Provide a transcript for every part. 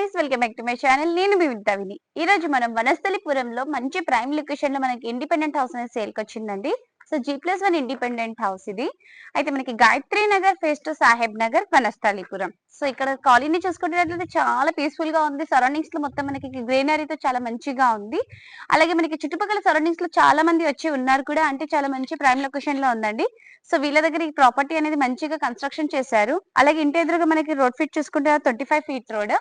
Guys welcome back to my channel నేను మీ వింటావిని ఈ రోజు మనం వనస్థలిపురంలో మంచి ప్రైమ్ లొకేషన్లో మనకి ఇండిపెండెంట్ హౌస్ అనేది సేల్కి వచ్చిందండి. So G plus one independent house ఇది. అయితే మనకి Gayatri Nagar phase two Saheb Nagar Vanasthalipuram so ఇక్కడ కాలనీ చూసుకున్నట్లయితే చాలా పీస్ఫుల్గా ఉంది. సరౌండింగ్స్లో మొత్తం మనకి గ్రీనరీతో చాలా మంచిగా ఉంది. అలాగే మనకి చుట్టుపక్కల సరౌండింగ్స్లో చాలా మంది వచ్చి ఉన్నారు కూడా. అంటే చాలా మంచి ప్రైమ్ లొకేషన్లో ఉందండి. సో వీళ్ళ దగ్గర ఈ ప్రాపర్టీ అనేది మంచిగా కన్స్ట్రక్షన్ చేశారు. అలాగే ఇంటి ఎదురుగా మనకి రోడ్ ఫీట్ చూసుకుంటే twenty five feet road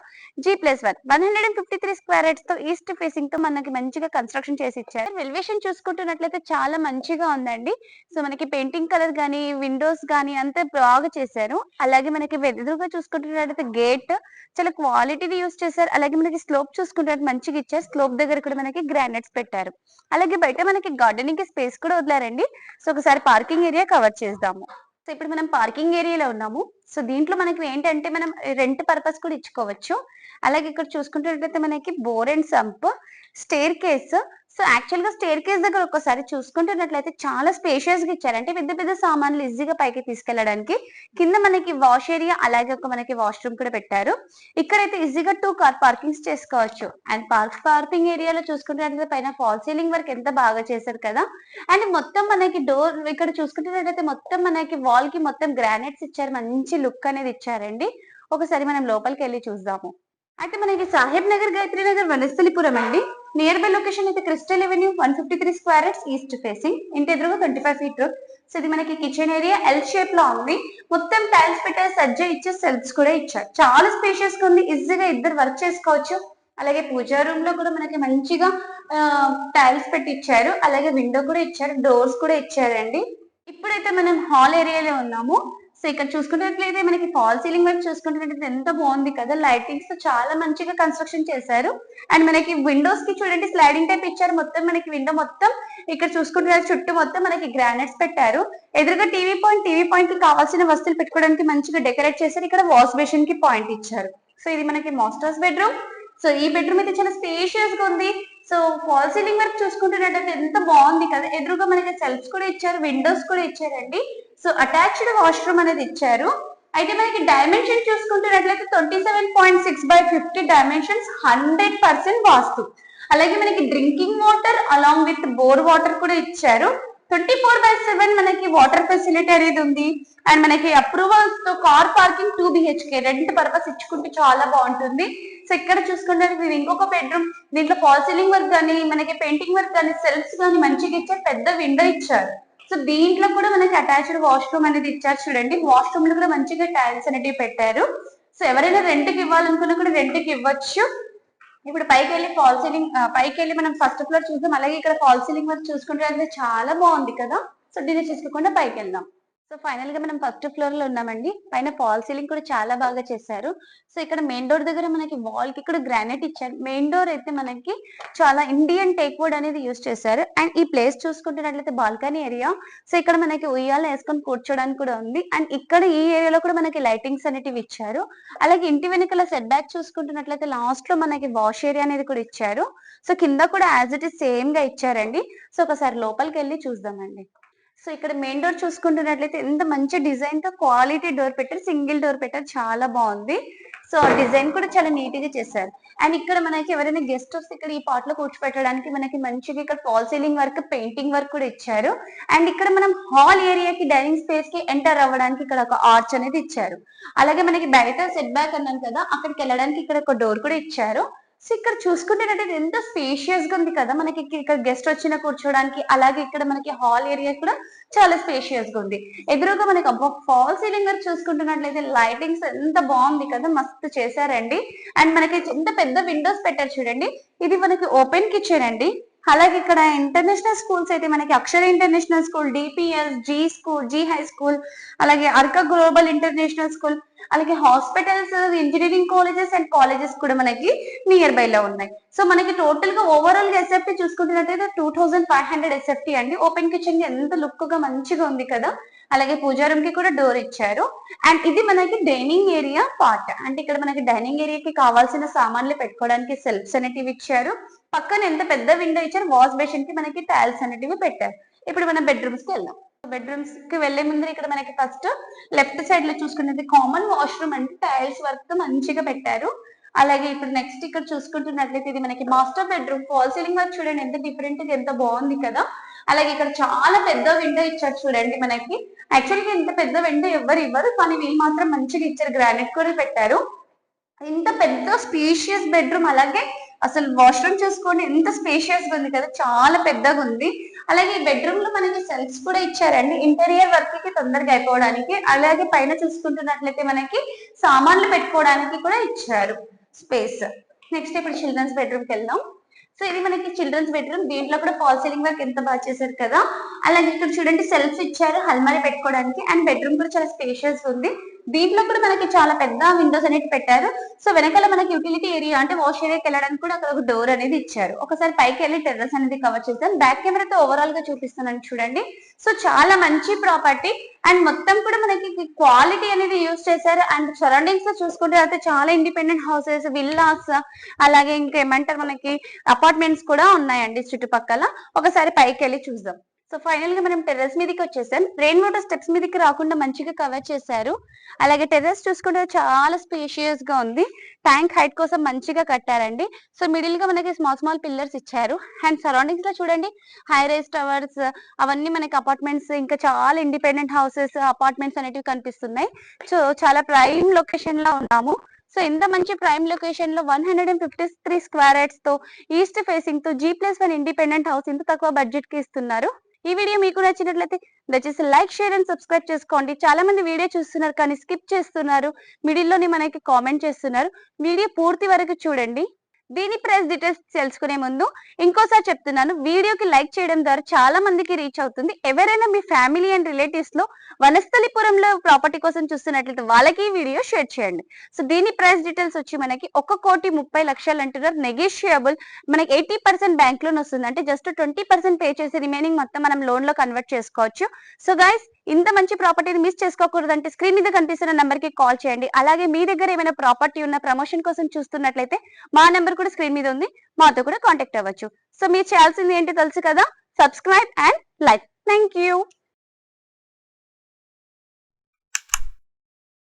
G plus one. One hundred and fifty three square యార్డ్స్తో east ఫేసింగ్తో మనకి మంచిగా కన్స్ట్రక్షన్ చేసి ఇచ్చారు. ఎలివేషన్ చూసుకుంటున్నట్లయితే చాలా మంచిగా ఉందండి. సో మనకి పెయింటింగ్ కలర్ గానీ విండోస్ గానీ అంతా బాగా చేశారు. అలాగే మనకి ఎదురుగా చూసుకుంటున్నట్లయితే గేట్ చాలా క్వాలిటీని యూస్ చేశారు. అలాగే మనకి స్లోప్ చూసుకుంటే మంచిగా ఇచ్చారు. స్లోప్ దగ్గర కూడా మనకి గ్రానైట్స్ పెట్టారు. అలాగే బయట మనకి గార్డెనింగ్కి స్పేస్ కూడా వదిలారండి. సో ఒకసారి పార్కింగ్ ఏరియా కవర్ చేద్దాము. సో ఇప్పుడు మనం పార్కింగ్ ఏరియాలో ఉన్నాము. సో దీంట్లో మనకి ఏంటంటే మనం రెంట్ పర్పస్ కూడా ఇచ్చుకోవచ్చు. అలాగే ఇక్కడ చూసుకుంటున్నట్లయితే మనకి bore and sump staircase so యాక్చువల్గా స్టేర్ కేస్ దగ్గర ఒకసారి చూసుకుంటున్నట్లయితే చాలా స్పేషియస్గా ఇచ్చారు. అంటే పెద్ద పెద్ద సామాన్లు ఈజీగా పైకి తీసుకెళ్ళడానికి కింద మనకి వాష్ ఏరియా అలాగే ఒక మనకి వాష్రూమ్ కూడా పెట్టారు. ఇక్కడైతే ఈజీగా టూ కార్ పార్కింగ్స్ చేసుకోవచ్చు. అండ్ పార్క్ పార్కింగ్ ఏరియాలో చూసుకుంటున్నట్లయితే పైన ఫాల్ సీలింగ్ వర్క్ ఎంత బాగా చేశారు కదా. అండ్ మొత్తం మనకి డోర్ ఇక్కడ చూసుకుంటున్నట్లయితే మొత్తం మనకి వాల్కి మొత్తం గ్రానైట్స్ ఇచ్చారు. మంచి లుక్ అనేది ఇచ్చారండి. ఒకసారి మనం లోపలికి వెళ్ళి చూద్దాము. అయితే మనకి సాహెబ్ నగర్ గాయత్రి నగర్ వనస్థలిపురం అండి. నియర్ బై లొకేషన్ అయితే crystal avenue one fifty three square east facing ఇంటి ఎదురుగా ట్వంటీ ఫైవ్ ఫీట్ సో ఇది మనకి కిచెన్ ఏరియా ఎల్ షేప్లో ఉంది. మొత్తం టైల్స్ పెట్టే సజ్జ ఇచ్చే సెల్ఫ్స్ కూడా ఇచ్చారు. చాలా స్పేషియస్గా ఉంది. ఈజీగా ఇద్దరు వర్క్ చేసుకోవచ్చు. అలాగే పూజా రూమ్లో కూడా మనకి మంచిగా టైల్స్ పెట్టి ఇచ్చారు అలాగే విండో కూడా ఇచ్చారు. డోర్స్ కూడా ఇచ్చారండి. ఇప్పుడైతే మనం హాల్ ఏరియాలో ఉన్నాము. సో ఇక్కడ చూసుకున్నట్లయితే మనకి ఫాల్ సీలింగ్ వర్క్ చూసుకుంటున్నట్లయితే ఎంత బాగుంది కదా. లైటింగ్స్తో చాలా మంచిగా కన్స్ట్రక్షన్ చేశారు. అండ్ మనకి విండోస్కి చూడండి స్లైడింగ్ టైప్ ఇచ్చారు. మొత్తం మనకి విండో మొత్తం ఇక్కడ చూసుకుంటే చుట్టూ మొత్తం మనకి గ్రానైట్స్ పెట్టారు. ఎదురుగా టీవీ పాయింట్ టీవీ పాయింట్కి కావాల్సిన వస్తువులు పెట్టుకోవడానికి మంచిగా డెకరేట్ చేశారు. ఇక్కడ వాష్ బేసిన్కి పాయింట్ ఇచ్చారు. సో ఇది మనకి మాస్టర్స్ బెడ్రూమ్ సో ఈ బెడ్రూమ్ అయితే చాలా స్పేషియస్గా ఉంది. సో ఫాల్ సీలింగ్ వర్క్ చూసుకుంటున్నట్టయితే ఎంత బాగుంది కదా. ఎదురుగా మనకి సెల్ఫ్స్ కూడా ఇచ్చారు విండోస్ కూడా ఇచ్చారండి. సో అటాచ్డ్ వాష్రూమ్ అనేది ఇచ్చారు. అయితే మనకి dimension చూసుకుంటున్నట్లయితే twenty seven point six by fifty dimensions hundred percent vastu. అలాగే మనకి drinking water along with bore water కూడా ఇచ్చారు. ట్వంటీ ఫోర్ బై సెవెన్ మనకి వాటర్ ఫెసిలిటీ అనేది ఉంది. అండ్ మనకి అప్రూవల్స్తో car parking two BHK rent purpose ఇచ్చుకుంటే చాలా బాగుంటుంది. సో ఇక్కడ చూసుకుంటే ఇది ఇంకొక బెడ్రూమ్ దీంట్లో ఫాల్ సీలింగ్ వర్క్ కానీ మనకి పెయింటింగ్ వర్క్ కానీ సెల్ఫ్స్ కానీ మంచిగా ఇచ్చారు పెద్ద విండో ఇచ్చారు. సో దీంట్లో కూడా మనకి అటాచ్డ్ వాష్రూమ్ అనేది ఇచ్చారు చూడండి. వాష్రూమ్లో కూడా మంచిగా టైల్స్ అనేటివి పెట్టారు. సో ఎవరైనా రెంట్కి ఇవ్వాలనుకున్నా కూడా రెంట్కి ఇవ్వచ్చు. ఇప్పుడు పైకి వెళ్ళి ఫాల్ సీలింగ్ పైకి వెళ్ళి మనం ఫస్ట్ ఫ్లోర్ చూద్దాం. అలాగే ఇక్కడ ఫాల్ సీలింగ్ వరకు చూసుకుంటే చాలా బాగుంది కదా. సో డిజైన్ చేసుకోకుండా పైకి వెళ్దాం సో ఫైనల్గా మనం ఫస్ట్ ఫ్లోర్లో ఉన్నామండి. పైన ఫాల్ సీలింగ్ కూడా చాలా బాగా చేశారు. సో ఇక్కడ మెయిన్ డోర్ దగ్గర మనకి వాల్కి ఇక్కడ గ్రానైట్ ఇచ్చారు. మెయిన్ డోర్ అయితే మనకి చాలా ఇండియన్ టేక్ వుడ్ అనేది యూస్ చేశారు. అండ్ ఈ ప్లేస్ చూసుకుంటున్నట్లయితే బాల్కనీ ఏరియా సో ఇక్కడ మనకి ఉయ్యాల వేసుకొని కూర్చోడానికి కూడా ఉంది. అండ్ ఇక్కడ ఈ ఏరియాలో కూడా మనకి లైటింగ్స్ అనేటివి ఇచ్చారు. అలాగే ఇంటి వెనకాల సెట్ బ్యాక్ చూసుకుంటున్నట్లయితే లాస్ట్లో మనకి వాష్ ఏరియా అనేది కూడా ఇచ్చారు. సో కింద కూడా యాజ్ ఇట్ ఇస్ సేమ్గా ఇచ్చారండి. సో ఒకసారి లోపలికి వెళ్ళి చూద్దామండి. సో ఇక్కడ మెయిన్ డోర్ చూసుకుంటున్నట్లయితే ఎంత మంచి డిజైన్తో క్వాలిటీ డోర్ పెట్టారు సింగిల్ డోర్ పెట్టారు చాలా బాగుంది. సో డిజైన్ కూడా చాలా నీట్గా చేశారు. అండ్ ఇక్కడ మనకి ఎవరైనా గెస్ట్ వస్తే ఇక్కడ ఈ పాట్లో కూర్చోపెట్టడానికి మనకి మంచిగా ఇక్కడ fall ceiling work painting work కూడా ఇచ్చారు. అండ్ ఇక్కడ మనం హాల్ ఏరియాకి డైనింగ్ స్పేస్కి ఎంటర్ అవ్వడానికి ఇక్కడ ఒక ఆర్చ్ అనేది ఇచ్చారు. అలాగే మనకి బయట సెట్ బ్యాక్ అన్నాను కదా అక్కడికి వెళ్ళడానికి ఇక్కడ ఒక డోర్ కూడా ఇచ్చారు. సో ఇక్కడ చూసుకుంటే ఎంత స్పేషియస్గా ఉంది కదా. మనకి ఇక్కడ గెస్ట్ వచ్చిన కూర్చోడానికి అలాగే ఇక్కడ మనకి హాల్ ఏరియా కూడా చాలా స్పేషియస్గా ఉంది. ఎదురుగా మనకి అబ్బా ఫాల్ సీలింగ్ గారు చూసుకుంటున్నట్లయితే లైటింగ్స్ ఎంత బాగుంది కదా. మస్తు చేశారండి. అండ్ మనకి ఎంత పెద్ద విండోస్ పెట్టారు చూడండి. ఇది మనకి ఓపెన్ కిచెన్ అండి. అలాగే ఇక్కడ ఇంటర్నేషనల్ స్కూల్స్ అయితే మనకి Akshara international school DPS G school G high school అలాగే అర్క గ్లోబల్ ఇంటర్నేషనల్ స్కూల్ అలాగే hospitals engineering colleges and colleges కూడా మనకి నియర్ బై లో ఉన్నాయి. సో మనకి టోటల్గా ఓవరాల్గా SFT చూసుకుంటున్నట్టయితే two thousand five hundred SFT అండి. ఓపెన్ కిచెన్ ఎంత లుక్గా మంచిగా ఉంది కదా. అలాగే పూజా రూమ్కి కూడా డోర్ ఇచ్చారు. అండ్ ఇది మనకి డైనింగ్ ఏరియా పార్ట్ అంటే ఇక్కడ మనకి డైనింగ్ ఏరియాకి కావాల్సిన సామాన్లు పెట్టుకోవడానికి సెల్ఫ్స్ అనేటివి ఇచ్చారు. పక్కన ఎంత పెద్ద విండో ఇచ్చారు వాష్ బేసిన్కి మనకి టైల్స్ అనేటివి పెట్టారు. ఇప్పుడు మనం బెడ్రూమ్స్కి వెళ్దాం. బెడ్రూమ్స్కి వెళ్ళే ముందు ఇక్కడ మనకి ఫస్ట్ లెఫ్ట్ సైడ్లో చూసుకునేది కామన్ వాష్రూమ్ అంటే టైల్స్ వర్క్ మంచిగా పెట్టారు. అలాగే ఇప్పుడు నెక్స్ట్ ఇక్కడ చూసుకుంటున్నట్లయితే ఇది మనకి master bedroom fall ceiling work చూడండి ఎంత డిఫరెంట్ ఎంత బాగుంది కదా. అలాగే ఇక్కడ చాలా పెద్ద విండో ఇచ్చారు చూడండి మనకి. యాక్చువల్గా ఇంత పెద్ద విండో ఎవరు ఇవ్వరు కానీ వీళ్ళు మాత్రం మంచిగా ఇచ్చారు గ్రానైట్ కూడా పెట్టారు. ఇంత పెద్ద స్పేషియస్ బెడ్రూమ్ అలాగే అసలు వాష్రూమ్ చూసుకోండి ఎంత స్పేషియస్గా ఉంది కదా చాలా పెద్దగా ఉంది. అలాగే ఈ బెడ్రూమ్లో మనకి సెల్ఫ్స్ కూడా ఇచ్చారండి. ఇంటీరియర్ వర్క్కి తొందరగా అయిపోవడానికి అలాగే పైన చూసుకుంటున్నట్లయితే మనకి సామాన్లు పెట్టుకోవడానికి కూడా ఇచ్చారు స్పేస్ నెక్స్ట్ ఇప్పుడు చిల్డ్రన్స్ బెడ్రూమ్కి వెళ్దాం. సో ఇది మనకి చిల్డ్రన్స్ బెడ్రూమ్ దీంట్లో కూడా ఫాల్ సీలింగ్ వర్క్ ఎంత బాగా చేశారు కదా. అలాగే ఇక్కడ చూడండి సెల్ఫ్ ఇచ్చారు. హల్మారి పెట్టుకోవడానికి. అండ్ బెడ్రూమ్ కూడా చాలా స్పేషియస్ ఉంది. దీంట్లో కూడా మనకి చాలా పెద్ద విండోస్ అనేది పెట్టారు. సో వెనకాల మనకి యూటిలిటీ ఏరియా అంటే వాష్ ఏరియాకి వెళ్ళడానికి కూడా అక్కడ ఒక డోర్ అనేది ఇచ్చారు. ఒకసారి పైకి వెళ్ళి టెర్రస్ అనేది కవర్ చేద్దాం. బ్యాక్ కెమెరాతో ఓవరాల్గా చూపిస్తున్నాను చూడండి. సో చాలా మంచి ప్రాపర్టీ అండ్ మొత్తం కూడా మనకి క్వాలిటీ అనేది యూస్ చేశారు. అండ్ సరౌండింగ్స్లో చూసుకుంటే అయితే చాలా ఇండిపెండెంట్ హౌసెస్ విల్లాస్ అలాగే ఇంకా ఏమంటారు మనకి అపార్ట్మెంట్స్ కూడా ఉన్నాయండి చుట్టుపక్కల. ఒకసారి పైకి వెళ్ళి చూద్దాం. సో ఫైనల్గా మనం టెర్రస్ మీదకి వచ్చేసాం. రెయిన్ వాటర్ స్టెప్స్ మీదకి రాకుండా మంచిగా కవర్ చేశారు. అలాగే టెర్రస్ చూసుకుంటే చాలా స్పేషియస్గా ఉంది. ట్యాంక్ హైట్ కోసం మంచిగా కట్టారండి. సో మిడిల్గా మనకి స్మాల్ స్మాల్ పిల్లర్స్ ఇచ్చారు. అండ్ సరౌండింగ్స్లో చూడండి హై రైస్ టవర్స్ అవన్నీ మనకి అపార్ట్మెంట్స్ ఇంకా చాలా ఇండిపెండెంట్ హౌసెస్ అపార్ట్మెంట్స్ అనేటివి కనిపిస్తున్నాయి. సో చాలా ప్రైమ్ లొకేషన్లో ఉన్నాము. సో ఇంత మంచి ప్రైమ్ లొకేషన్లో one hundred and fifty three square యార్డ్స్తో east ఫేసింగ్తో G plus one independent house ఇంత తక్కువ బడ్జెట్కి ఇస్తున్నారు. ఈ వీడియో మీకు నచ్చినట్లయితే దయచేసి లైక్ షేర్ అండ్ సబ్స్క్రైబ్ చేసుకోండి. చాలా మంది వీడియో చూస్తున్నారు కానీ స్కిప్ చేస్తున్నారు. మిడిల్లోనే మనకి కామెంట్ చేస్తున్నారు. వీడియో పూర్తి వరకు చూడండి. దీని ప్రైస్ డీటెయిల్స్ తెలుసుకునే ముందు ఇంకోసారి చెప్తున్నాను వీడియోకి లైక్ చేయడం ద్వారా చాలా మందికి రీచ్ అవుతుంది. ఎవరైనా మీ ఫ్యామిలీ అండ్ రిలేటివ్స్లో వనస్థలిపురంలో ప్రాపర్టీ కోసం చూస్తున్నట్లయితే వాళ్ళకి ఈ వీడియో షేర్ చేయండి. సో దీని ప్రైస్ డీటెయిల్స్ వచ్చి మనకి ఒక కోటి ముప్పై లక్షలు అంటున్నారు. నెగోషియబుల్ మనకి ఎయిటీ పర్సెంట్ బ్యాంక్ లోన్ వస్తుంది అంటే జస్ట్ ట్వంటీ పర్సెంట్ పే చేసి రిమైనింగ్ మొత్తం మనం లోన్లో కన్వర్ట్ చేసుకోవచ్చు. సో గైస్ ఇంత మంచి ప్రాపర్టీని మిస్ చేసుకోకూడదంటే స్క్రీన్ మీద కనిపిస్తున్న నెంబర్కి కాల్ చేయండి. అలాగే మీ దగ్గర ఏమైనా ప్రాపర్టీ ఉన్న ప్రమోషన్ కోసం చూస్తున్నట్లయితే మా నెంబర్ కూడా స్క్రీన్ మీద ఉంది. మాతో కూడా కాంటాక్ట్ అవ్వచ్చు. సో మీరు చేయాల్సింది ఏంటి తెలుసు కదా? Subscribe and like. Thank you